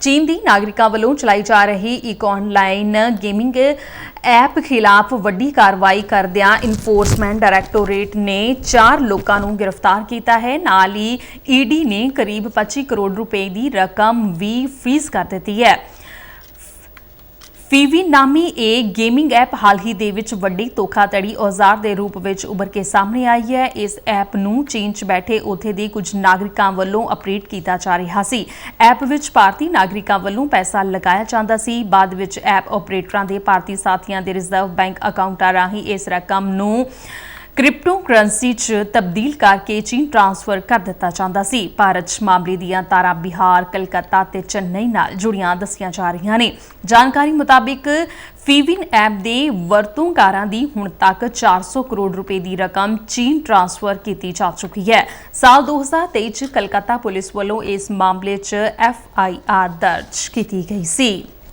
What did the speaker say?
ਚੀਨ ਦੀ ਨਾਗਰਿਕਾਂ ਵੱਲੋਂ ਚਲਾਈ ਜਾ ਰਹੀ ਇੱਕ ਆਨਲਾਈਨ ਗੇਮਿੰਗ ਐਪ ਖਿਲਾਫ ਵੱਡੀ ਕਾਰਵਾਈ ਕਰਦਿਆਂ ਇਨਫੋਰਸਮੈਂਟ ਡਾਇਰੈਕਟੋਰੇਟ ਨੇ 4 ਲੋਕਾਂ ਨੂੰ ਗ੍ਰਿਫਤਾਰ ਕੀਤਾ ਹੈ। ਨਾਲ ਹੀ ਈਡੀ ਨੇ ਕਰੀਬ 25 ਕਰੋੜ ਰੁਪਏ ਦੀ ਰਕਮ ਵੀ ਫ੍ਰੀਜ਼ ਕਰ ਦਿੱਤੀ ਹੈ। ਫੀਵੀ ਨਾਮੀ ਇਹ ਗੇਮਿੰਗ ਐਪ ਹਾਲ ਹੀ ਦੇ ਵਿੱਚ ਵੱਡੀ ਧੋਖਾਧੜੀ ਔਜ਼ਾਰ ਦੇ ਰੂਪ ਵਿੱਚ ਉੱਭਰ ਕੇ ਸਾਹਮਣੇ ਆਈ ਹੈ। ਇਸ ਐਪ ਨੂੰ ਚੀਨ 'ਚ ਬੈਠੇ ਉੱਥੇ ਦੇ ਕੁਝ ਨਾਗਰਿਕਾਂ ਵੱਲੋਂ ਅਪਰੇਟ ਕੀਤਾ ਜਾ ਰਿਹਾ ਸੀ। ਐਪ ਵਿੱਚ ਭਾਰਤੀ ਨਾਗਰਿਕਾਂ ਵੱਲੋਂ ਪੈਸਾ ਲਗਾਇਆ ਜਾਂਦਾ ਸੀ। ਬਾਅਦ ਵਿੱਚ ਐਪ ਆਪਰੇਟਰਾਂ ਦੇ ਭਾਰਤੀ ਸਾਥੀਆਂ ਦੇ ਰਿਜ਼ਰਵ ਬੈਂਕ ਅਕਾਊਂਟਾਂ ਰਾਹੀਂ ਇਸ ਰਕਮ ਨੂੰ ਕ੍ਰਿਪਟੋ ਕਰੰਸੀ 'ਚ ਤਬਦੀਲ ਕਰਕੇ ਚੀਨ ਟ੍ਰਾਂਸਫਰ ਕਰ ਦਿੱਤਾ ਜਾਂਦਾ ਸੀ। ਭਾਰਤ 'ਚ ਮਾਮਲੇ ਦੀਆਂ ਤਾਰਾਂ ਬਿਹਾਰ, ਕਲਕੱਤਾ ਤੇ ਚੇਨਈ ਨਾਲ ਜੁੜੀਆਂ ਦੱਸੀਆਂ ਜਾ ਰਹੀਆਂ ਨੇ। ਜਾਣਕਾਰੀ ਮੁਤਾਬਿਕ ਫੀਵਿਨ ਐਪ ਦੇ ਵਰਤੋਂਕਾਰਾਂ ਦੀ ਹੁਣ ਤੱਕ 400 ਕਰੋੜ ਰੁਪਏ ਦੀ ਰਕਮ ਚੀਨ ਟ੍ਰਾਂਸਫਰ ਕੀਤੀ ਜਾ ਚੁੱਕੀ ਹੈ। ਸਾਲ 2023 'ਚ ਕਲਕੱਤਾ ਪੁਲਿਸ ਵੱਲੋਂ ਇਸ ਮਾਮਲੇ 'ਚ ਐਫ ਆਈ ਆਰ ਦਰਜ ਕੀਤੀ ਗਈ ਸੀ।